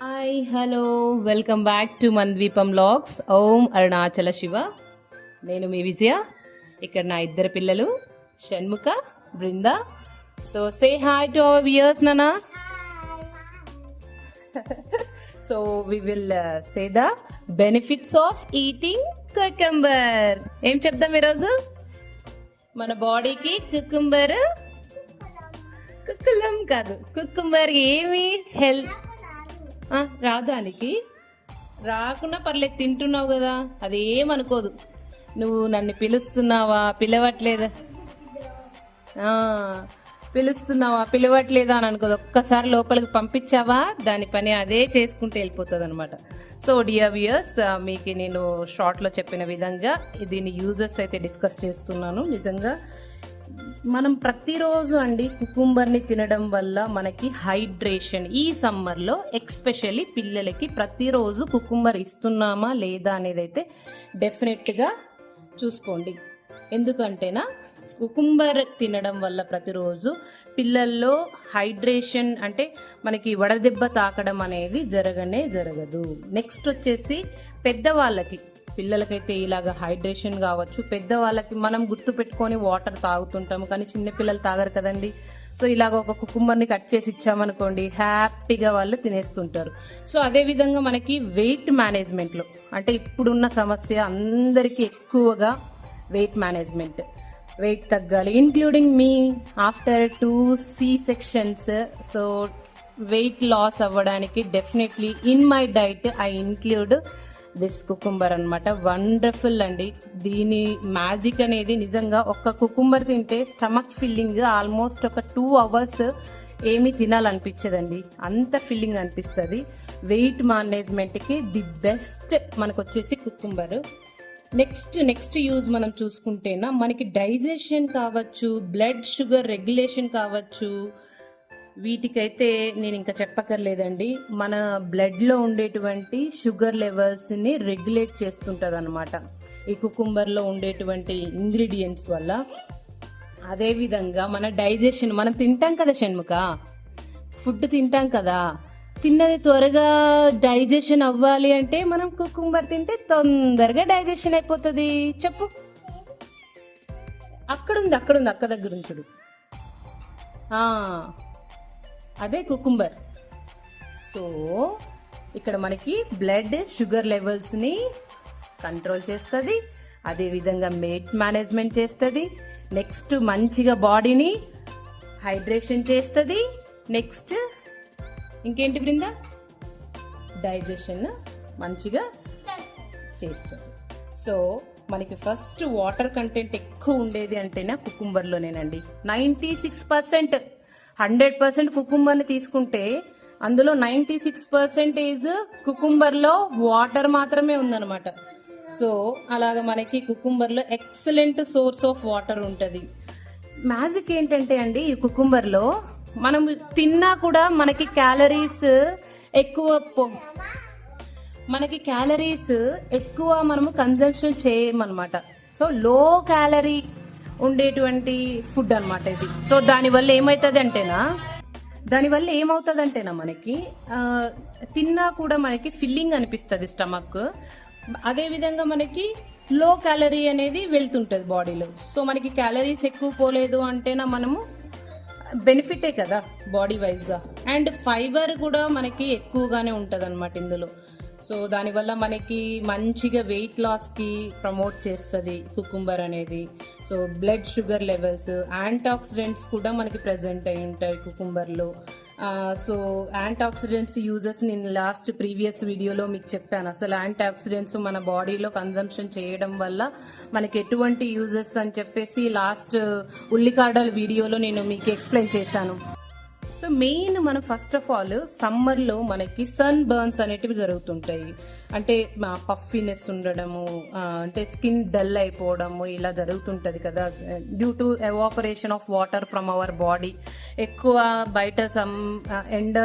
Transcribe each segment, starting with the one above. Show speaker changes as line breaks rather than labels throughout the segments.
Hi hello welcome back to Mann ద్వీపం logs ఓం అరుణాచల శివ నేను మీ విజయ. ఇక్కడ నా ఇద్దరు పిల్లలు Shanmukha Brinda. So say hi to our viewers నానా so we will say the benefits of eating cucumber ఏం చెప్దాం ఈరోజు? మన బాడీకి కుకుంబర్ కుక్కులం కాదు కుకుంబర్ ఏమి హెల్త్ రాదానికి రాకుండా పర్లేదు తింటున్నావు కదా. అదేమనుకోదు నువ్వు నన్ను పిలుస్తున్నావా పిలవట్లేదా? పిలుస్తున్నావా పిలవట్లేదా అని అనుకోదు. ఒక్కసారి లోపలికి పంపించావా? దాని పని అదే చేసుకుంటూ వెళ్ళిపోతుంది అనమాట సో డియర్ వియర్స్ మీకు నేను షార్ట్లో చెప్పిన విధంగా దీని యూజెస్ అయితే డిస్కస్ చేస్తున్నాను. నిజంగా మనం ప్రతిరోజు అండి కుకుంబర్ని తినడం వల్ల మనకి హైడ్రేషన్. ఈ సమ్మర్లో ఎక్స్పెషల్లీ పిల్లలకి ప్రతిరోజు కుకుంబర్ ఇస్తున్నామా లేదా అనేది అయితే డెఫినెట్గా చూసుకోండి. ఎందుకంటేనా కుకుంబర్ తినడం వల్ల ప్రతిరోజు పిల్లల్లో హైడ్రేషన్ అంటే మనకి వడదెబ్బ తాకడం అనేది జరగనే జరగదు. నెక్స్ట్ వచ్చేసి పెద్దవాళ్ళకి పిల్లలకైతే ఇలాగ హైడ్రేషన్ కావచ్చు. పెద్దవాళ్ళకి మనం గుర్తు పెట్టుకొని వాటర్ తాగుతుంటాము. కానీ చిన్నపిల్లలు తాగరు కదండి. సో ఇలాగ ఒక కుకుంబర్ని కట్ చేసి ఇచ్చామనుకోండి హ్యాపీగా వాళ్ళు తినేస్తుంటారు. సో అదేవిధంగా మనకి వెయిట్ మేనేజ్మెంట్లో అంటే ఇప్పుడున్న సమస్య అందరికీ ఎక్కువగా వెయిట్ మేనేజ్మెంట్ వెయిట్ తగ్గాలి. ఇంక్లూడింగ్ మీ after two C sections so weight loss అవ్వడానికి definitely in my diet I include this cucumber అనమాట వండర్ఫుల్ అండి. దీని మ్యాజిక్ అనేది నిజంగా ఒక్క కుకుంబర్ తింటే స్టమక్ ఫిల్లింగ్ ఆల్మోస్ట్ ఒక టూ అవర్స్ ఏమీ తినాలనిపించదండి. అంత ఫిల్లింగ్ అనిపిస్తుంది. వెయిట్ మేనేజ్మెంట్కి ది బెస్ట్ మనకు వచ్చేసి కుకుంబర్. నెక్స్ట్ నెక్స్ట్ యూజ్ మనం చూసుకుంటేనా మనకి డైజెషన్ కావచ్చు బ్లడ్ షుగర్ రెగ్యులేషన్ కావచ్చు వీటికైతే నేను ఇంకా చెప్పక్కర్లేదండి. మన బ్లడ్లో ఉండేటువంటి షుగర్ లెవెల్స్ని రెగ్యులేట్ చేస్తుంటుంది అనమాట ఈ కుకుంబర్లో ఉండేటువంటి ఇంగ్రీడియంట్స్ వల్ల. అదేవిధంగా మన డైజెషన్ మనం తింటాం కదా షణ్ముఖ? ఫుడ్ తింటాం కదా? తిన్నది త్వరగా డైజెషన్ అవ్వాలి అంటే మనం కుకుంబర్ తింటే తొందరగా డైజెషన్ అయిపోతుంది. చెప్పు. అక్కడుంది అక్కడుంది అక్క దగ్గర ఉంచుడు ఆ, అదే కుకుంబర్ సో ఇక్కడ మనకి బ్లడ్ షుగర్ లెవెల్స్ని కంట్రోల్ చేస్తుంది. అదేవిధంగా మేట్ మేనేజ్మెంట్ చేస్తుంది. నెక్స్ట్ మంచిగా బాడీని హైడ్రేషన్ చేస్తుంది. నెక్స్ట్ ఇంకేంటి బృంద? డైజెషన్ మంచిగా చేస్తుంది. సో మనకి ఫస్ట్ వాటర్ కంటెంట్ ఎక్కువ ఉండేది అంటేనే కుకుంబర్లోనేనండి ninety six percent hundred percent కుకుంబర్ని తీసుకుంటే అందులో నైంటీ సిక్స్ పర్సెంటేజ్ కుకుంబర్లో వాటర్ మాత్రమే ఉందన్నమాట. సో అలాగ మనకి కుకుంబర్లో ఎక్సలెంట్ సోర్స్ ఆఫ్ వాటర్ ఉంటుంది. మ్యాజిక్ ఏంటంటే అండి ఈ కుకుంబర్లో మనం తిన్నా కూడా మనకి క్యాలరీస్ ఎక్కువ మనకి క్యాలరీస్ ఎక్కువ మనము కన్జంప్షన్ చేయమన్నమాట. సో లో క్యాలరీ ఉండేటువంటి ఫుడ్ అనమాట ఇది. సో దానివల్ల ఏమవుతుంది అంటేనా దానివల్ల ఏమవుతుంది అంటేనా మనకి? తిన్నా కూడా మనకి ఫిల్లింగ్ అనిపిస్తుంది స్టమక్. అదేవిధంగా మనకి లో క్యాలరీ అనేది వెళ్తుంటుంది బాడీలో. సో మనకి క్యాలరీస్ ఎక్కువ పోలేదు అంటేనా మనము బెనిఫిటే కదా బాడీ వైజ్గా. అండ్ ఫైబర్ కూడా మనకి ఎక్కువగానే ఉంటుంది అనమాట ఇందులో. సో దానివల్ల మనకి మంచిగా వెయిట్ లాస్కి ప్రమోట్ చేస్తుంది కుకుంబర్ అనేది. So blood sugar levels antioxidants కూడా మనకి ప్రజెంట్ అయి ఉంటాయి కుకుంబర్లో సో యాంటాక్సిడెంట్స్ యూజెస్ నేను లాస్ట్ ప్రీవియస్ వీడియోలో మీకు చెప్పాను. అసలు యాంటాక్సిడెంట్స్ మన బాడీలో కన్జంప్షన్ చేయడం వల్ల మనకి ఎటువంటి యూజెస్ అని చెప్పేసి లాస్ట్ ఉల్లికాడల వీడియోలో నేను మీకు ఎక్స్ప్లెయిన్ చేశాను. సో మెయిన్ మనం ఫస్ట్ ఆఫ్ ఆల్ సమ్మర్లో మనకి సన్ బర్న్స్ అనేటివి జరుగుతుంటాయి. అంటే పఫీనెస్ ఉండడము అంటే స్కిన్ డల్ అయిపోవడము ఇలా జరుగుతుంటుంది కదా. Due to evaporation of water from our body ఎక్కువ బయట సమ్ ఎండ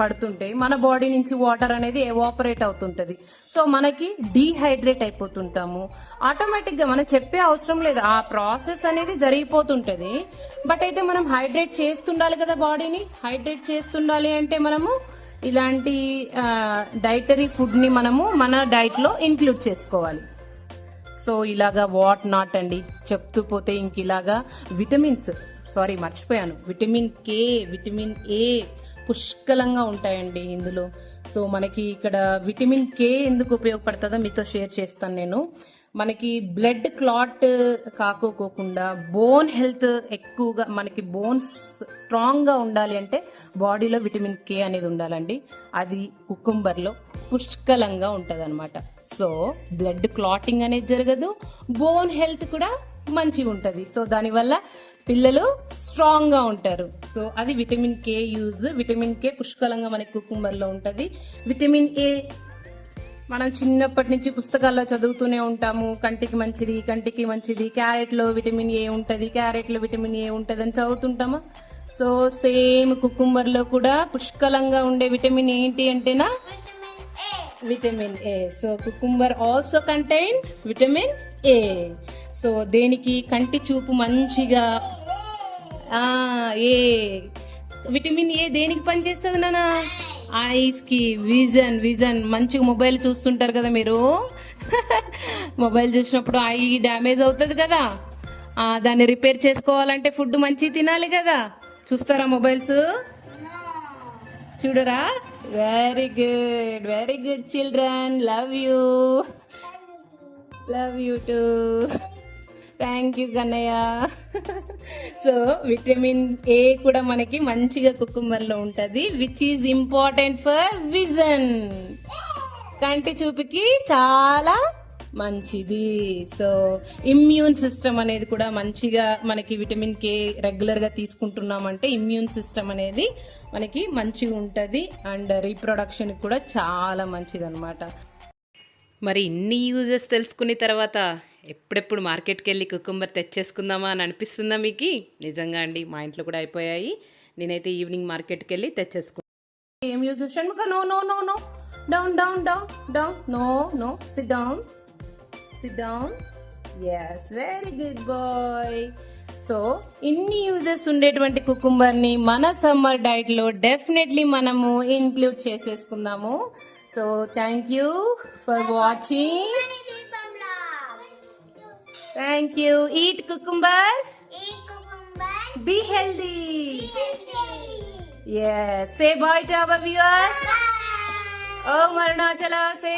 పడుతుంటే మన బాడీ నుంచి వాటర్ అనేది ఎవాపరేట్ అవుతుంటుంది. సో మనకి డీహైడ్రేట్ అయిపోతుంటాము. ఆటోమేటిక్గా మనం చెప్పే అవసరం లేదు. ఆ ప్రాసెస్ అనేది జరిగిపోతుంటుంది. బట్ అయితే మనం హైడ్రేట్ చేస్తుండాలి కదా బాడీని హైడ్రేట్ చేస్తుండాలి అంటే మనము ఇలాంటి డైటరీ ఫుడ్ని మనము మన డైట్లో ఇంక్లూడ్ చేసుకోవాలి. సో ఇలాగా వాట్ నాట్ అండి. చెప్తూ పోతే ఇంక ఇలాగా విటమిన్స్ సారీ మర్చిపోయాను. విటమిన్ కే విటమిన్ ఏ పుష్కలంగా ఉంటాయండి ఇందులో. సో మనకి ఇక్కడ విటమిన్ కే ఎందుకు ఉపయోగపడుతుందో మీతో షేర్ చేస్తాను నేను. మనకి బ్లడ్ క్లాట్ కాకోకోకుండా బోన్ హెల్త్ ఎక్కువగా మనకి బోన్స్ స్ట్రాంగ్గా ఉండాలి అంటే బాడీలో విటమిన్ కే అనేది ఉండాలండి. అది కుకుంబర్లో పుష్కలంగా ఉంటుంది సో బ్లడ్ క్లాటింగ్ అనేది జరగదు. బోన్ హెల్త్ కూడా మంచిగా ఉంటుంది. సో దానివల్ల పిల్లలు స్ట్రాంగ్గా ఉంటారు. సో అది vitamin K use vitamin K పుష్కలంగా మనకి కుకుంబర్లో ఉంటుంది. విటమిన్ ఏ మనం చిన్నప్పటి నుంచి పుస్తకాల్లో చదువుతూనే ఉంటాము. కంటికి మంచిది కంటికి మంచిది. క్యారెట్లో విటమిన్ ఏ ఉంటుంది క్యారెట్లో విటమిన్ ఏ ఉంటుంది అని చదువుతుంటామా? సో సేమ్ కుకుంబర్లో కూడా పుష్కలంగా ఉండే విటమిన్ ఏంటి అంటేనా? Vitamin A. So cucumber also contain vitamin A. So దేనికి? కంటి చూపు మంచిగా. ఏ. విటమిన్ ఏ దేనికి పనిచేస్తుంది నానా? ఐస్కి విజన్ విజన్ మంచిగా మొబైల్ చూస్తుంటారు కదా మీరు? మొబైల్ చూసినప్పుడు ఐ డ్యామేజ్ అవుతుంది కదా. దాన్ని రిపేర్ చేసుకోవాలంటే ఫుడ్ మంచి తినాలి కదా. చూస్తారా మొబైల్స్ చూడరా? Very good very good children love you love you too thank you Kannayya so vitamin A కూడా మనకి మంచిగా కుకుంబర్లో ఉంటుంది which is important for vision కంటి చూపుకి చాలా మంచిది. సో ఇమ్యూన్ సిస్టమ్ అనేది కూడా మంచిగా మనకి విటమిన్ కే రెగ్యులర్గా తీసుకుంటున్నామంటే ఇమ్యూన్ సిస్టమ్ అనేది మనకి మంచిగా ఉంటుంది అండ్ రీప్రొడక్షన్ కూడా చాలా మంచిది అనమాట
మరి ఇన్ని యూజెస్ తెలుసుకున్న తర్వాత ఎప్పుడెప్పుడు మార్కెట్కి వెళ్ళి కుకుంబర్ తెచ్చేసుకుందామా అని అనిపిస్తుందా మీకు? నిజంగా అండి మా ఇంట్లో కూడా అయిపోయాయి. నేనైతే ఈవినింగ్ మార్కెట్కి వెళ్ళి తెచ్చేసుకున్నాను
ఏం use Shanmukha no no no no. Down down down down. No no. Sit down sit down yes very good boy so ఇన్ని యూజెస్ ఉండేటువంటి కుకుంబర్ని మన సమ్మర్ డైట్లో డెఫినెట్లీ మనము ఇంక్లూడ్ చేసేసుకుందాము. So thank you for watching thank you eat cucumber be healthy ये से bye to our viewers ओ मरना चला से.